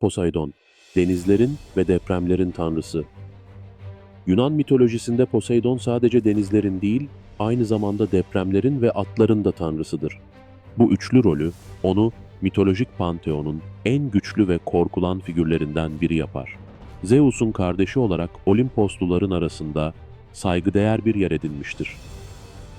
Poseidon, denizlerin ve depremlerin tanrısı. Yunan mitolojisinde Poseidon sadece denizlerin değil, aynı zamanda depremlerin ve atların da tanrısıdır. Bu üçlü rolü onu mitolojik panteonun en güçlü ve korkulan figürlerinden biri yapar. Zeus'un kardeşi olarak Olimposluların arasında saygıdeğer bir yer edinmiştir.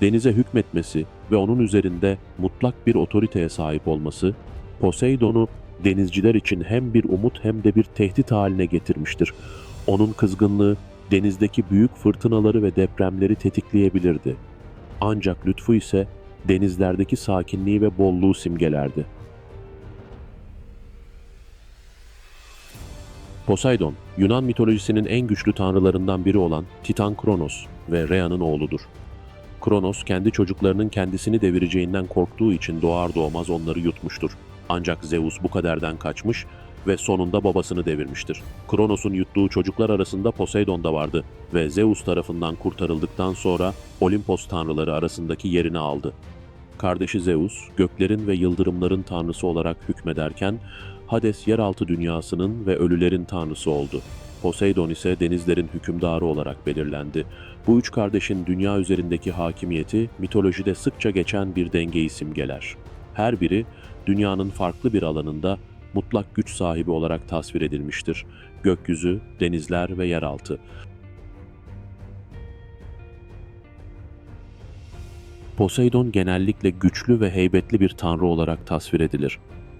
Denize hükmetmesi ve onun üzerinde mutlak bir otoriteye sahip olması, Poseidon'u denizciler için hem bir umut hem de bir tehdit haline getirmiştir. Onun kızgınlığı denizdeki büyük fırtınaları ve depremleri tetikleyebilirdi. Ancak lütfu ise denizlerdeki sakinliği ve bolluğu simgelerdi. Poseidon, Yunan mitolojisinin en güçlü tanrılarından biri olan Titan Kronos ve Rhea'nın oğludur. Kronos kendi çocuklarının kendisini devireceğinden korktuğu için doğar doğmaz onları yutmuştur. Ancak Zeus bu kaderden kaçmış ve sonunda babasını devirmiştir. Kronos'un yuttuğu çocuklar arasında Poseidon da vardı ve Zeus tarafından kurtarıldıktan sonra Olimpos tanrıları arasındaki yerini aldı. Kardeşi Zeus, göklerin ve yıldırımların tanrısı olarak hükmederken Hades yeraltı dünyasının ve ölülerin tanrısı oldu. Poseidon ise denizlerin hükümdarı olarak belirlendi. Bu üç kardeşin dünya üzerindeki hakimiyeti mitolojide sıkça geçen bir dengeyi simgeler. Her biri dünyanın farklı bir alanında mutlak güç sahibi olarak tasvir edilmiştir. Gökyüzü, denizler ve yeraltı. Poseidon genellikle güçlü ve heybetli bir tanrı olarak tasvir edilir.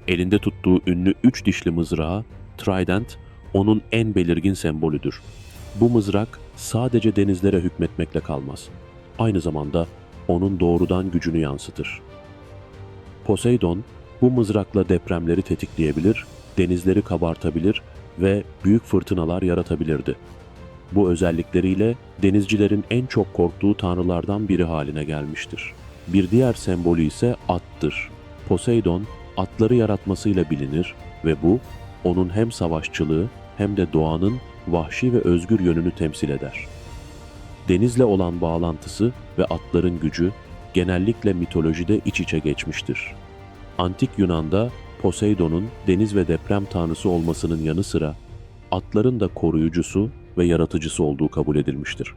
Elinde tuttuğu ünlü üç dişli mızrağı, Trident, onun en belirgin sembolüdür. Bu mızrak sadece denizlere hükmetmekle kalmaz. Aynı zamanda onun doğrudan gücünü yansıtır. Poseidon, bu mızrakla depremleri tetikleyebilir, denizleri kabartabilir ve büyük fırtınalar yaratabilirdi. Bu özellikleriyle denizcilerin en çok korktuğu tanrılardan biri haline gelmiştir. Bir diğer sembolü ise attır. Poseidon, atları yaratmasıyla bilinir ve bu, onun hem savaşçılığı hem de doğanın vahşi ve özgür yönünü temsil eder. Denizle olan bağlantısı ve atların gücü genellikle mitolojide iç içe geçmiştir. Antik Yunan'da Poseidon'un deniz ve deprem tanrısı olmasının yanı sıra atların da koruyucusu ve yaratıcısı olduğu kabul edilmiştir.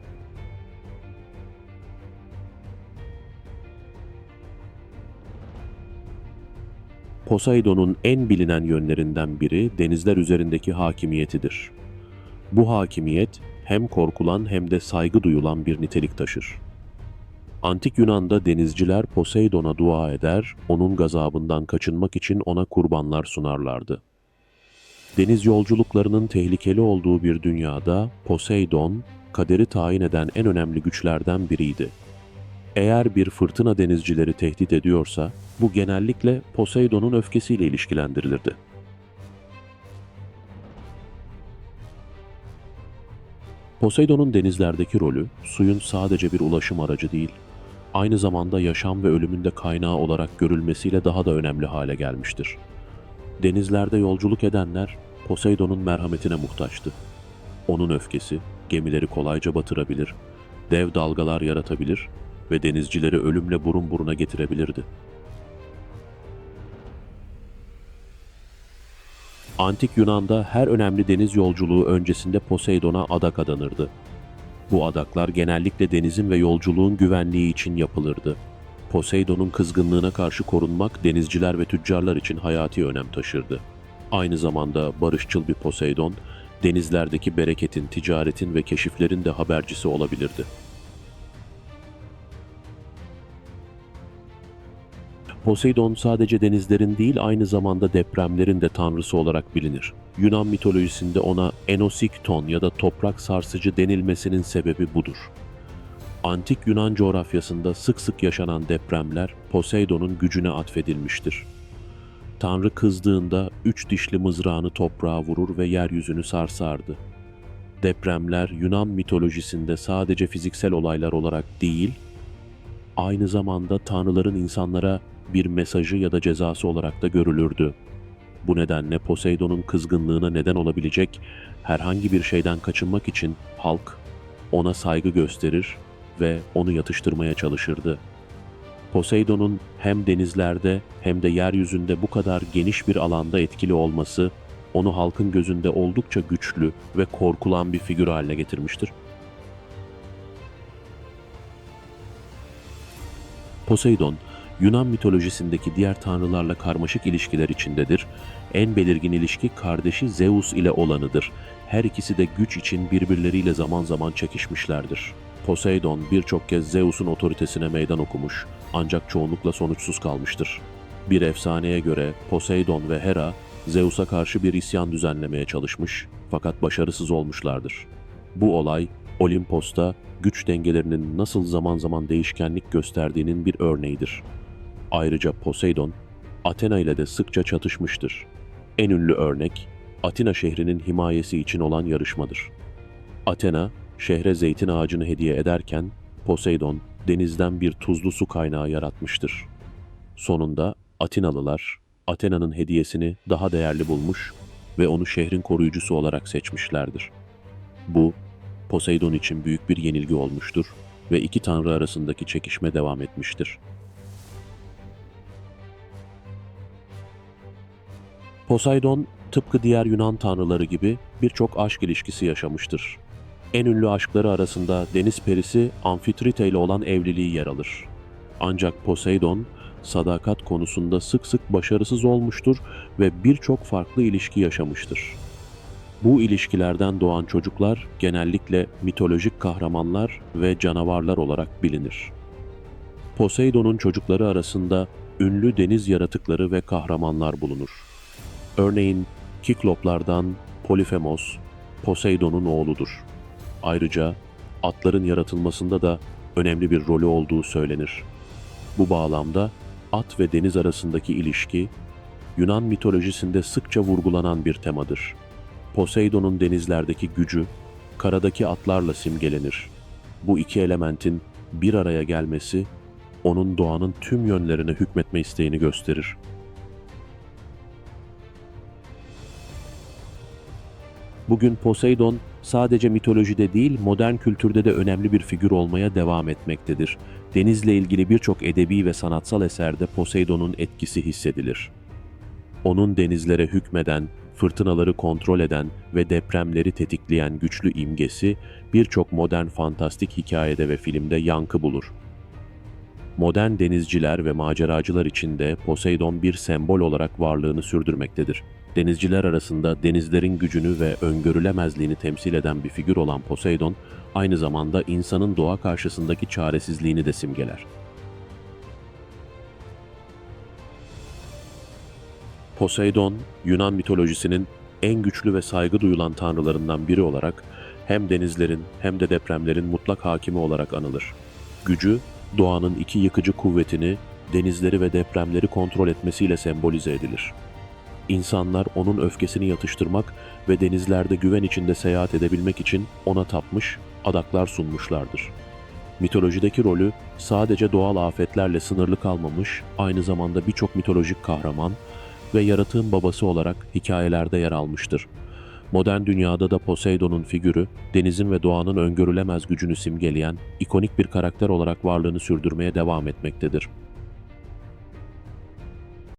Poseidon'un en bilinen yönlerinden biri denizler üzerindeki hakimiyetidir. Bu hakimiyet hem korkulan hem de saygı duyulan bir nitelik taşır. Antik Yunan'da denizciler Poseidon'a dua eder, onun gazabından kaçınmak için ona kurbanlar sunarlardı. Deniz yolculuklarının tehlikeli olduğu bir dünyada Poseidon, kaderi tayin eden en önemli güçlerden biriydi. Eğer bir fırtına denizcileri tehdit ediyorsa, bu genellikle Poseidon'un öfkesiyle ilişkilendirilirdi. Poseidon'un denizlerdeki rolü, suyun sadece bir ulaşım aracı değil, aynı zamanda yaşam ve ölümün de kaynağı olarak görülmesiyle daha da önemli hale gelmiştir. Denizlerde yolculuk edenler Poseidon'un merhametine muhtaçtı. Onun öfkesi gemileri kolayca batırabilir, dev dalgalar yaratabilir ve denizcileri ölümle burun buruna getirebilirdi. Antik Yunan'da her önemli deniz yolculuğu öncesinde Poseidon'a adak adanırdı. Bu adaklar genellikle denizin ve yolculuğun güvenliği için yapılırdı. Poseidon'un kızgınlığına karşı korunmak denizciler ve tüccarlar için hayati önem taşırdı. Aynı zamanda barışçıl bir Poseidon, denizlerdeki bereketin, ticaretin ve keşiflerin de habercisi olabilirdi. Poseidon sadece denizlerin değil aynı zamanda depremlerin de tanrısı olarak bilinir. Yunan mitolojisinde ona Enosikton ya da toprak sarsıcı denilmesinin sebebi budur. Antik Yunan coğrafyasında sık sık yaşanan depremler Poseidon'un gücüne atfedilmiştir. Tanrı kızdığında üç dişli mızrağını toprağa vurur ve yeryüzünü sarsardı. Depremler Yunan mitolojisinde sadece fiziksel olaylar olarak değil, aynı zamanda tanrıların insanlara bir mesajı ya da cezası olarak da görülürdü. Bu nedenle Poseidon'un kızgınlığına neden olabilecek herhangi bir şeyden kaçınmak için halk ona saygı gösterir ve onu yatıştırmaya çalışırdı. Poseidon'un hem denizlerde hem de yeryüzünde bu kadar geniş bir alanda etkili olması onu halkın gözünde oldukça güçlü ve korkulan bir figür haline getirmiştir. Poseidon, Yunan mitolojisindeki diğer tanrılarla karmaşık ilişkiler içindedir. En belirgin ilişki kardeşi Zeus ile olanıdır. Her ikisi de güç için birbirleriyle zaman zaman çekişmişlerdir. Poseidon birçok kez Zeus'un otoritesine meydan okumuş ancak çoğunlukla sonuçsuz kalmıştır. Bir efsaneye göre Poseidon ve Hera Zeus'a karşı bir isyan düzenlemeye çalışmış fakat başarısız olmuşlardır. Bu olay Olimpos'ta güç dengelerinin nasıl zaman zaman değişkenlik gösterdiğinin bir örneğidir. Ayrıca Poseidon, Athena ile de sıkça çatışmıştır. En ünlü örnek, Atina şehrinin himayesi için olan yarışmadır. Athena, şehre zeytin ağacını hediye ederken, Poseidon denizden bir tuzlu su kaynağı yaratmıştır. Sonunda Atinalılar, Athena'nın hediyesini daha değerli bulmuş ve onu şehrin koruyucusu olarak seçmişlerdir. Bu, Poseidon için büyük bir yenilgi olmuştur ve iki tanrı arasındaki çekişme devam etmiştir. Poseidon tıpkı diğer Yunan tanrıları gibi birçok aşk ilişkisi yaşamıştır. En ünlü aşkları arasında deniz perisi Amfitrite ile olan evliliği yer alır. Ancak Poseidon sadakat konusunda sık sık başarısız olmuştur ve birçok farklı ilişki yaşamıştır. Bu ilişkilerden doğan çocuklar genellikle mitolojik kahramanlar ve canavarlar olarak bilinir. Poseidon'un çocukları arasında ünlü deniz yaratıkları ve kahramanlar bulunur. Örneğin Kikloplardan Polifemos, Poseidon'un oğludur. Ayrıca atların yaratılmasında da önemli bir rolü olduğu söylenir. Bu bağlamda at ve deniz arasındaki ilişki Yunan mitolojisinde sıkça vurgulanan bir temadır. Poseidon'un denizlerdeki gücü karadaki atlarla simgelenir. Bu iki elementin bir araya gelmesi onun doğanın tüm yönlerine hükmetme isteğini gösterir. Bugün Poseidon sadece mitolojide değil modern kültürde de önemli bir figür olmaya devam etmektedir. Denizle ilgili birçok edebi ve sanatsal eserde Poseidon'un etkisi hissedilir. Onun denizlere hükmeden, fırtınaları kontrol eden ve depremleri tetikleyen güçlü imgesi birçok modern fantastik hikayede ve filmde yankı bulur. Modern denizciler ve maceracılar için de Poseidon bir sembol olarak varlığını sürdürmektedir. Denizciler arasında denizlerin gücünü ve öngörülemezliğini temsil eden bir figür olan Poseidon, aynı zamanda insanın doğa karşısındaki çaresizliğini de simgeler. Poseidon, Yunan mitolojisinin en güçlü ve saygı duyulan tanrılarından biri olarak hem denizlerin hem de depremlerin mutlak hakimi olarak anılır. Gücü, doğanın iki yıkıcı kuvvetini, denizleri ve depremleri kontrol etmesiyle sembolize edilir. İnsanlar onun öfkesini yatıştırmak ve denizlerde güven içinde seyahat edebilmek için ona tapmış, adaklar sunmuşlardır. Mitolojideki rolü sadece doğal afetlerle sınırlı kalmamış, aynı zamanda birçok mitolojik kahraman ve yaratığın babası olarak hikayelerde yer almıştır. Modern dünyada da Poseidon'un figürü, denizin ve doğanın öngörülemez gücünü simgeleyen ikonik bir karakter olarak varlığını sürdürmeye devam etmektedir.